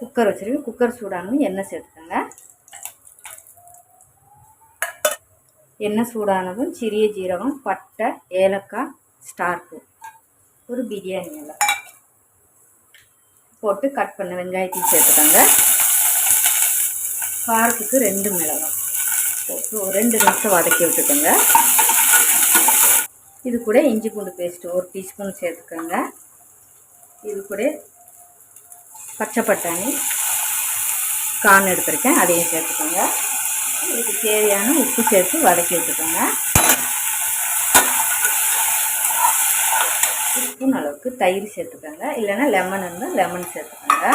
Cooker வச்சுருக்கேன். Cooker சூடானதும் எண்ணெய் சேர்த்துக்கோங்க. எண்ணெய் சூடானதும் சிறிய ஜீரகம் பட்டை ஏலக்காய் ஸ்டார் ஒரு பிரியாணி இலை. போட்டு கட் பண்ண வெங்காயத்தையும் சேர்த்துக்கோங்க. காரத்துக்கு ரெண்டு மிளகாய். போட்டு ஒரு ரெண்டு நிமிஷம் வதக்கி விட்டுக்கோங்க. இது கூட இஞ்சி பூண்டு பேஸ்ட்டு ஒரு டீஸ்பூன் சேர்த்துக்கோங்க. இது கூட பச்சை பட்டாணி கான் எடுத்திருக்கேன் அதையும் சேர்த்துக்கோங்க. இதுக்கு தேவையான உப்பு சேர்த்து வதக்கி விட்டுக்கோங்க. ஸ்பூன் அளவுக்கு தயிர் சேர்த்துக்கோங்க. இல்லைன்னா லெமன் இருந்தால் லெமன் சேர்த்துக்கோங்க.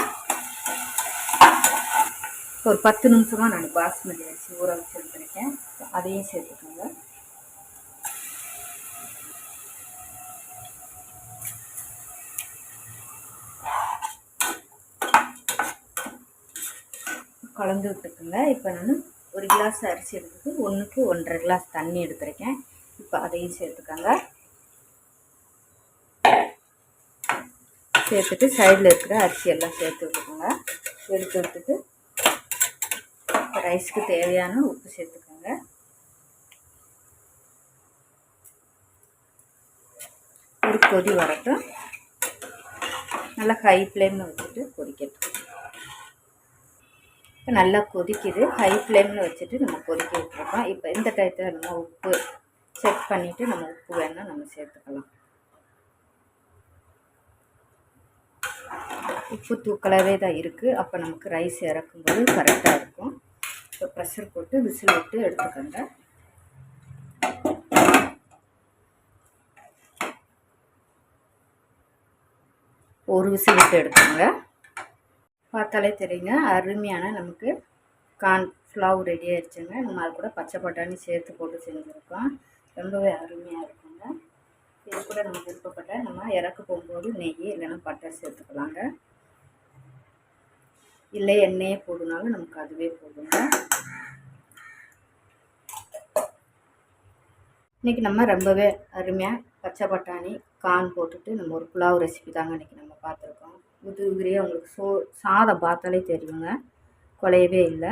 ஒரு பத்து நிமிஷமாக நான் பாஸ்மதி அரிசி ஊற வச்சு எடுத்துருக்கேன் அதையும் சேர்த்துக்கோங்க. கலந்து விட்டுக்குங்க இப்போ நான் ஒரு கிளாஸ் அரிசி எடுத்துக்கு ஒன்றுக்கு ஒன்றரை கிளாஸ் தண்ணி எடுத்துருக்கேன். இப்போ அதையும் சேர்த்துக்கோங்க. சேர்த்துட்டு சைடில் இருக்கிற அரிசியெல்லாம் சேர்த்து விட்டுக்கோங்க. எடுத்து விட்டுட்டு ரைஸ்க்கு தேவையான உப்பு சேர்த்துக்கோங்க. ஒரு கொதி வரட்டும். நல்லா ஹை ஃப்ளேமில் வச்சுட்டு இப்போ நல்லா கொதிக்குது. ஹை ஃப்ளேமில் வச்சுட்டு நம்ம கொதிக்க விட்டுருக்கோம் இப்போ இந்த டயத்தில் நம்ம உப்பு செக் பண்ணிவிட்டு நம்ம உப்பு வேணால் நம்ம சேர்த்துக்கலாம். உப்பு தூக்கலாகவே தான் இருக்குது அப்போ நமக்கு ரைஸ் இறக்கும்போது கரெக்டாக இருக்கும். இப்போ ப்ரெஷர் போட்டு விசில் விட்டு எடுத்துக்கோங்க. ஒரு விசில் விட்டு எடுத்துக்கோங்க. பார்த்தாலே தெரியுங்க. அருமையான நமக்கு கார்ன் ஃப்ளவ் ரெடி ஆயிடுச்சுங்க. நம்ம அது கூட பச்சை பட்டாணி சேர்த்து போட்டு செஞ்சுருக்கோம் ரொம்பவே அருமையாக இருக்குங்க. இது கூட நம்ம விருப்பப்பட்ட நம்ம இறக்க போகும்போது நெய் இல்லைன்னா பட்டை சேர்த்துக்கலாங்க. இல்லை எண்ணெயே போடுனாலும் நமக்கு அதுவே போதுங்க. இன்றைக்கி நம்ம ரொம்பவே அருமையாக பச்சை பட்டாணி கான் போட்டுட்டு நம்ம ஒரு புலாவ் ரெசிபி தாங்க இன்றைக்கி நம்ம பார்த்துருக்கோம். உதிரி உதிரியாக உங்களுக்கு சோ சாதம் பார்த்தாலே தெரியுங்க. குலையவே இல்லை.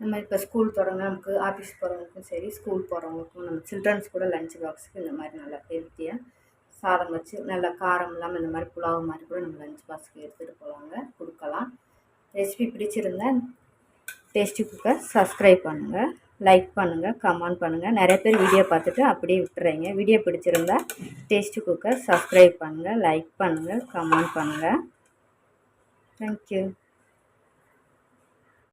நம்ம இப்போ ஸ்கூல் தொடங்க நமக்கு ஆஃபீஸ் போகிறவங்களுக்கும் சரி ஸ்கூல் போகிறவங்களுக்கும் நம்ம சில்ட்ரன்ஸ் கூட லஞ்ச் பாக்ஸுக்கு இந்த மாதிரி நல்லா ஹெல்த்தியாக சாதம் வச்சு நல்லா காரம் இல்லாமல் இந்த மாதிரி புலாவ் மாதிரி கூட நம்ம லஞ்ச் பாக்ஸுக்கு எடுத்துகிட்டு போகலாங்க கொடுக்கலாம். ரெசிபி பிடிச்சிருந்தா டேஸ்டி குக்கர் சப்ஸ்கிரைப் பண்ணுங்கள் லைக் பண்ணுங்கள் கமெண்ட் பண்ணுங்கள் நிறைய பேர் வீடியோ பார்த்துட்டு அப்படியே விட்டுறீங்க. வீடியோ பிடிச்சிருந்தா டேஸ்ட் குக்கர் சப்ஸ்கிரைப் பண்ணுங்கள் லைக் பண்ணுங்கள் கமெண்ட் பண்ணுங்கள் தேங்க்யூ